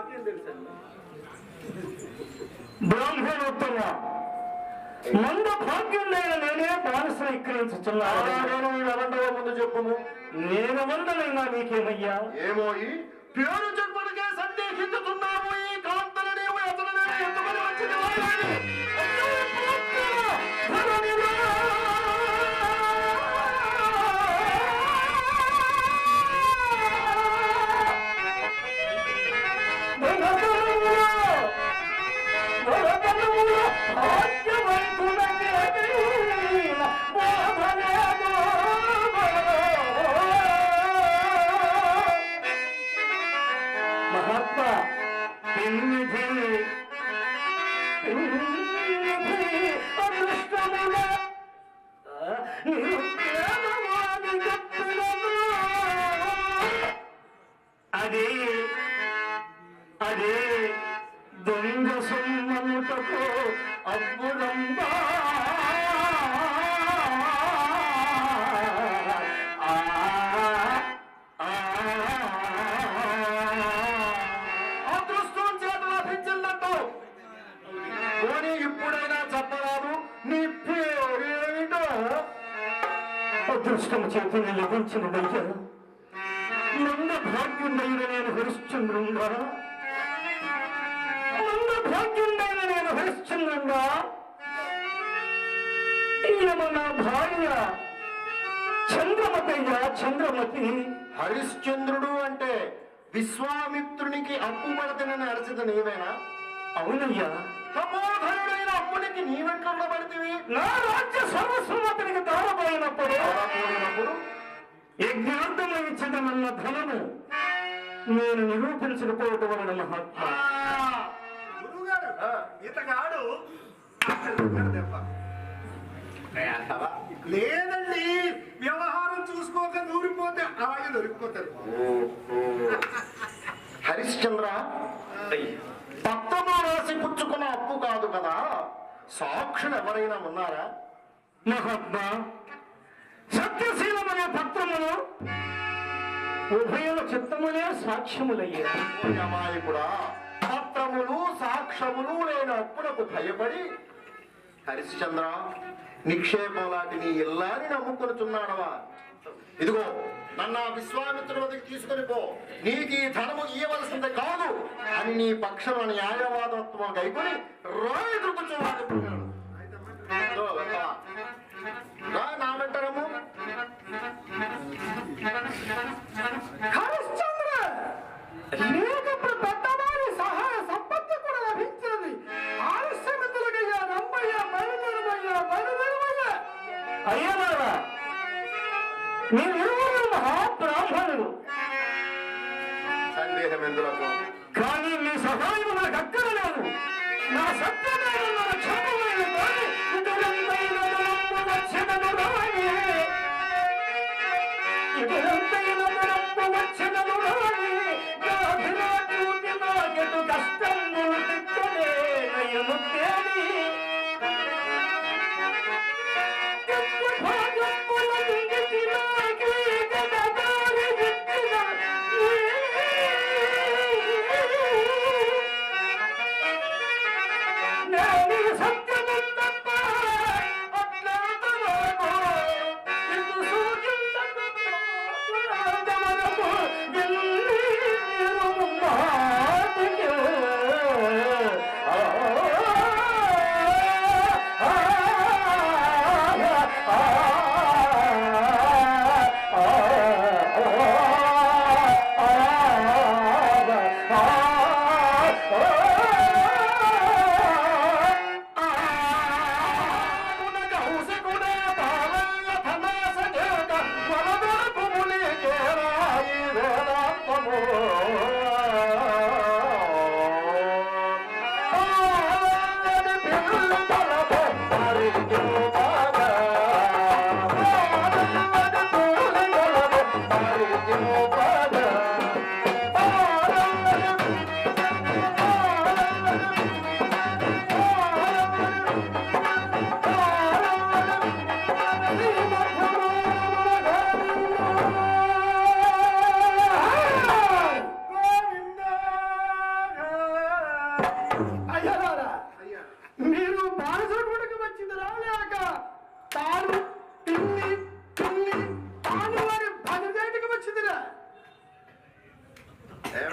నాకేం తెలుసండి? బ్రాహ్మణోత్తమ మంద భాగ్యం లేని నేనే బానిస విక్రయించుచున్నాను నేను ముందు చెప్పుము. నేను నీకేమయ్యా? ఏమో పేరు చెప్పడికే అబ్బురంబా అదృష్టం చేత లభించిందంటావు. పోనీ ఇప్పుడైనా చెప్పరాదు. నీ పేరేమిటో అదృష్టం చేతిని లభించినదయ్యా మంద భాగ్యుండైన నేను హరిశ్చంద్రుంగా మంద నేను హరిశ్చంద్రుంగా ఈయన నా భార్య చంద్రమతయ్య చంద్రమతి. హరిశ్చంద్రుడు అంటే విశ్వామిత్రునికి అప్పు పడతనని అరచిత నీవేనా? అవునయ్యా. తపోధనుడైన అప్పునికి నీవెంట్ల పడితివి? నా రాజ్య సర్వస్వం అతనికి దారపోయినప్పుడు కోరినప్పుడు యజ్ఞార్థమించదనన్న ధనము నేను నిరూపించకపోవటం వలన మహాత్మా. ఇతగాడు దెబ్బ. లేదండి వ్యవహారం చూసుకోక దూరిపోతే అలాగే దొరికిపోతారు హరిశ్చంద్ర పత్తము రాసి పుచ్చుకున్న అప్పు కాదు కదా? సాక్షులు ఎవరైనా ఉన్నారా? మహాత్మా సత్యశీలమనే పత్రములు ఉభయుల చిత్తములే సాక్ష్యములయ్యా అమాయకుడా పత్రములు సాక్ష్యములు లేని అప్పులకు భయపడి హరిశ్చంద్ర నిక్షేపం లాంటి నీ ఇల్లాని నమ్ముకొనుచున్నాడవా? ఇదిగో నన్ను ఆ విశ్వామిత్రుడి వద్దకు తీసుకొని పో. నీకు ఈ ధనము ఇవ్వవలసింది కాదు. అని నీ పక్షం న్యాయవాదత్వం కైకొని రాయి దృక్కుచున్నాడు నా వెంటరము మహాబ్రాహ్మణులు సందేహం ఎందులకు కానీ మీ సహాయం నాకు నా సత్యమైన నా క్షమమైన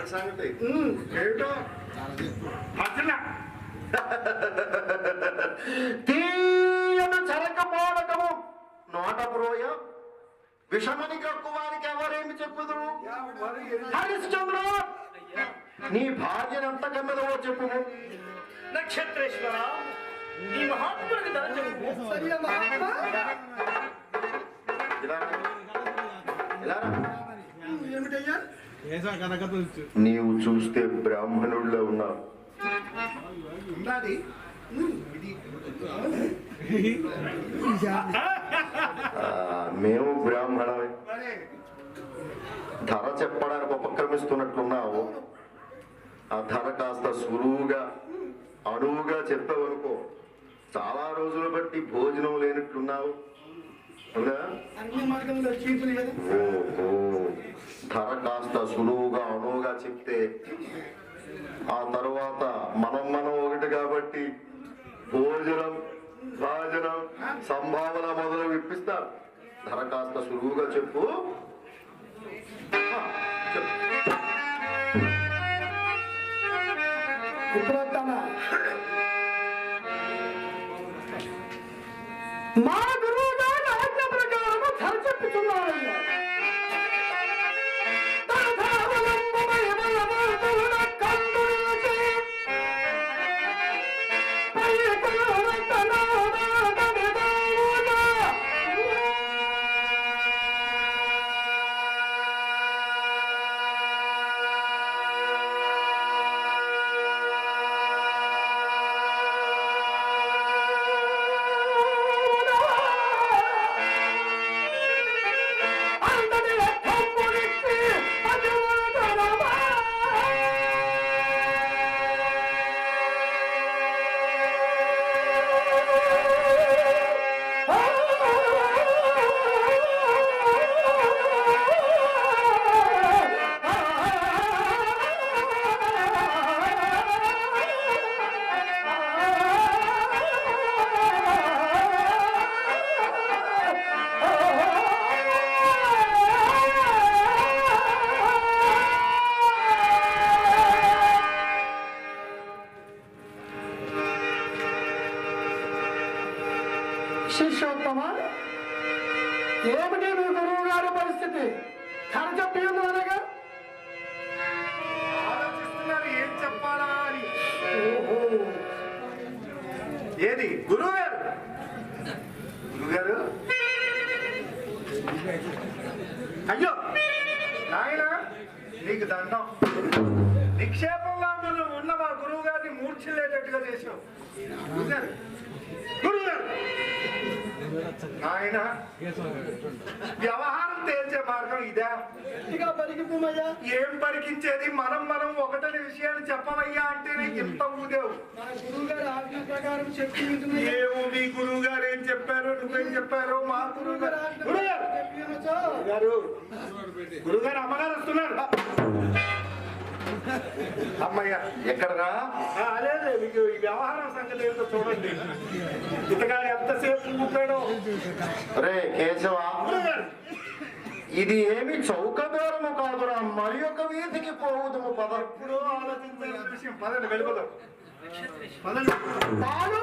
సంగతి ఏమిటో? అర్జున తీయను చరక పోవటము నోట బ్రోయ విషమని కక్కువానికి ఎవరేమి చెప్పుదురు? హరిశ్చంద్ర. నీ భార్యను ఎంత కన్నదో చెప్పు నక్షత్రేశ్వర ఈ మహాత్ముడికి ధర చెప్పు నీవు చూస్తే బ్రాహ్మణుల్లో ఉన్నావు మేము బ్రాహ్మణమే. ధర చెప్పడానికి ఉపక్రమిస్తున్నట్లున్నావు. ఆ ధర కాస్త సులువుగా అణువుగా చెప్పావనుకో చాలా రోజులు బట్టి భోజనం లేనట్లున్నావు. ధర కాస్త సులువుగా అణువుగా చెప్తే ఆ తర్వాత మనం మనం ఒకటి కాబట్టి భోజనం భాజనం సంభావన మొదలు ఇప్పిస్తారు. ధర కాస్త సులువుగా చెప్పు. గురువు గారు గురువు గారు అయ్యో నాయన నీకు దండం. నిక్షేపంలో మనం ఉన్న మా గురువు గారిని మూర్ఛలేటట్టుగా చేసావు గురువు గారు గురువు గారు నాయన వ్యవహారం తేల్చే మార్గం ఇదా. ఇక పరిగిపోమయ్యా ఏం పరికించేది మనం మనం ఒకటనే విషయాన్ని చెప్పవయ్యా అంటేనే ఇంత ఊదేవు. ఏమో మీ గురువు గారు ఏం చెప్పారో? నువ్వేం చెప్పారో? మా గురువు గారు గారు చెప్పి ఉండొచ్చా? గారు గురువు గారు అమ్మగారు వస్తున్నారు. అమ్మయ్య ఎక్కడరా? అదే మీకు ఈ వ్యవహారం సంగతి ఏంటో చూడండి. ఇతగాడు ఎంతసేపు ఊపాడో రే కేశవ? ఇది ఏమి చౌక బేరము కాదురా మరి ఒక వీధికి పోవుదుము పద. ఎప్పుడో ఆలోచించాల్సిన విషయం పదండి వెళ్ళిపోదాం. పదండి. పాలు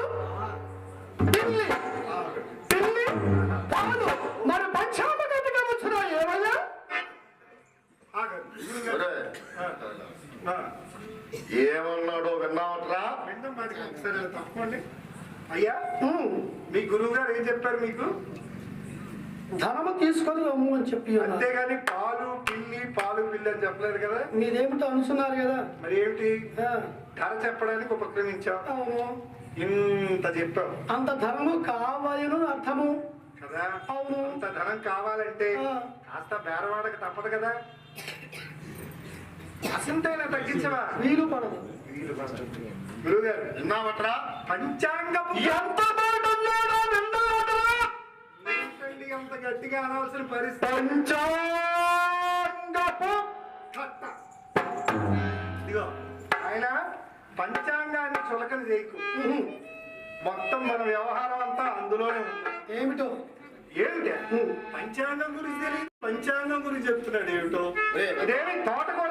పాలు మరి పంచామ గతిగా వచ్చినా ఏమయ్యా. ఏమన్నాడో విన్నావట్రా? ఒకసారి ఇలా తప్పుకోండి. అయ్యా మీ గురువు గారు ఏం చెప్పారు మీకు? ధనము తీసుకొని రమ్ము అని చెప్పి అంతేగాని పాలు పిల్లి పాలు పిల్లి అని చెప్పలేదు కదా? మీరేమిటో అనుకున్నారు కదా. మరి ఏమిటి? ధర చెప్పడానికి ఉపక్రమించాం అవును. ఇంత చెప్పాం అంత ధనము కావాలను అర్థము. కదా? అవును. అంత ధనం కావాలంటే. కాస్త బేరవాడక తప్పదు కదా? అసంతైనా తగ్గించవా? వీలు పడదు. గురువు గారు విన్నావట్రా? పంచాంగపు ఎంత ఏంటండి అంత గట్టిగా అనాల్సిన పరిస్థితి. పంచాంగపు కట్ట. ఇదిగో ఆయన పంచాంగాన్ని చులకన చేయకు. మొత్తం మన వ్యవహారం అంతా అందులోనే ఉంది. ఏమిటో? ఏమిటి? పంచాంగం గురించి తెలియదు. పంచాంగం గురించి చెప్తున్నాడు ఏమిటో? ఇదేమి తోటకూర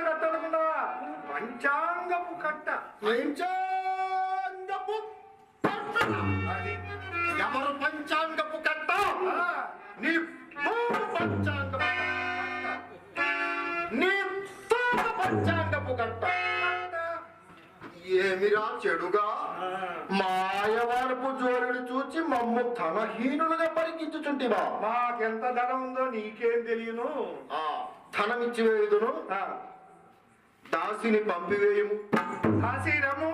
పంచాంగపు కట్ట. పంచాంగపు కట్ట. అది ఎవరు పంచాంగపు కట్ట? నీ తోడు పంచాంగపు నీ తోడు పంచాంగపు కట్ట. ఏమిరా చెడుగా? మాయవారపు జోరుని చూచి మమ్ము ధనహీనులుగా పరికించుచుంటివా మాకెంత ధనం ఉందో నీకేం తెలియను? ఆ ధనమిచ్చి వేయుదును ఆ, దాసిని పంపివేయుము. కాశీరాము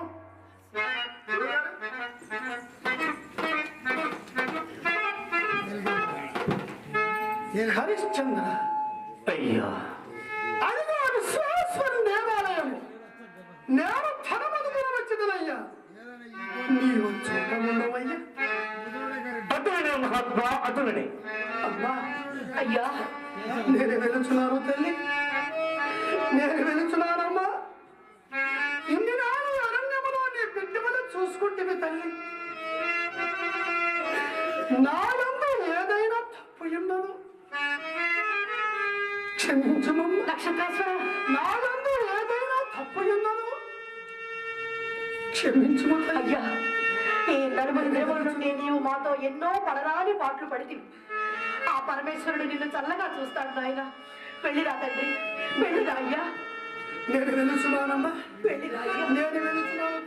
హరిశ్చంద్ర. అయ్యా. అదిగో విశ్వేశ్వర దేవాలయం. నేను ధనమదుగున వచ్చిదనయ్యా నీవు చూడముండవయ్యా. అతనుడే మహాత్మా అతనుడే అమ్మా. అయ్యా. నేను వెలుచున్నాను తల్లి. నేను వెలుచున్నానమ్మా క్షమించమమ్మా. నక్షత్రేశ్వర నాయందు ఏదైనా తప్పు ఉన్నదో క్షమించము అయ్యా ఈ నలుగురు దేవుల నుండి నీవు మాతో ఎన్నో పడరాని పాటలు పడితివి. ఆ పరమేశ్వరుడు నిన్ను చల్లగా చూస్తాడు నాయన. వెళ్ళిరా తండ్రి వెళ్ళిరా అయ్యా. నేను వెలుచున్నానమ్మా వెళ్ళిరా అయ్యా. నేను వెలుచున్నాను